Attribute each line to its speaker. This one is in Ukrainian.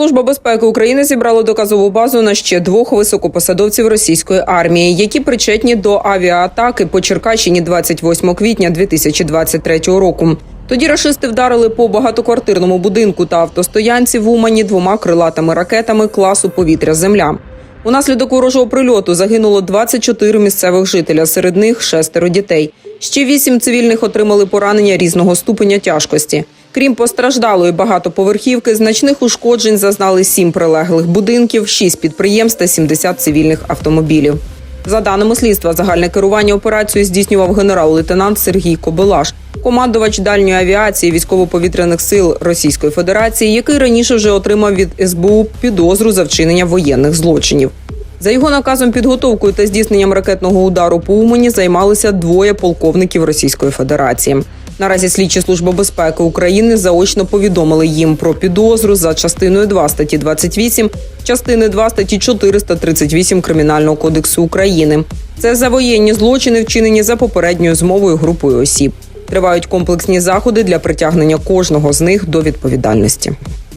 Speaker 1: Служба безпеки України зібрала доказову базу на ще двох високопосадовців російської армії, які причетні до авіаатаки по Черкащині 28 квітня 2023 року. Тоді рашисти вдарили по багатоквартирному будинку та автостоянці в Умані двома крилатими ракетами класу повітря-земля. Унаслідок ворожого прильоту загинуло 24 місцевих жителя, серед них шестеро дітей. Ще вісім цивільних отримали поранення різного ступеня тяжкості. Крім постраждалої багатоповерхівки, значних ушкоджень зазнали сім прилеглих будинків, шість підприємств та 70 цивільних автомобілів. За даними слідства, загальне керування операцією здійснював генерал-лейтенант Сергій Кобилаш, командувач дальньої авіації військово-повітряних сил Російської Федерації, який раніше вже отримав від СБУ підозру за вчинення воєнних злочинів. За його наказом підготовкою та здійсненням ракетного удару по Умані займалися двоє полковників Російської Федерації. Наразі слідчі служби безпеки України заочно повідомили їм про підозру за частиною 2 статті 28, частини 2 статті 438 Кримінального кодексу України. Це за воєнні злочини, вчинені за попередньою змовою групою осіб. Тривають комплексні заходи для притягнення кожного з них до відповідальності.